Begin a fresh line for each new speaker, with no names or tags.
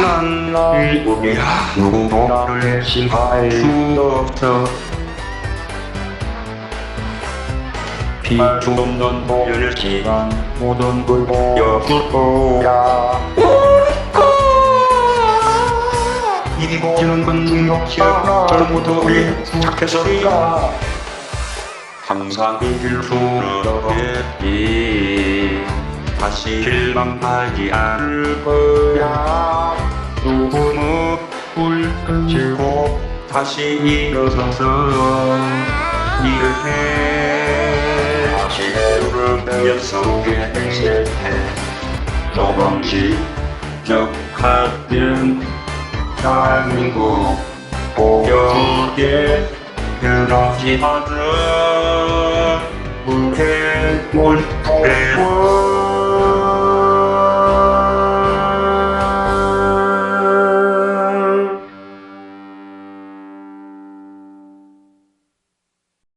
날 보면 누구도 나를 신할 수 없어 비추는 보혈 시간 모든 걸 보여줄 거야 이 보지는 건 중력이야 처음부터 우리 착해서리가 항상 이길 수없겠지 다시 실망하지 않을 거야 불 끄고 다시 일어서서 일을 해 다시 해오르는 연속의 실패 조금씩 적합된 대한민국 보여게 변하지 않는 무대 몰래고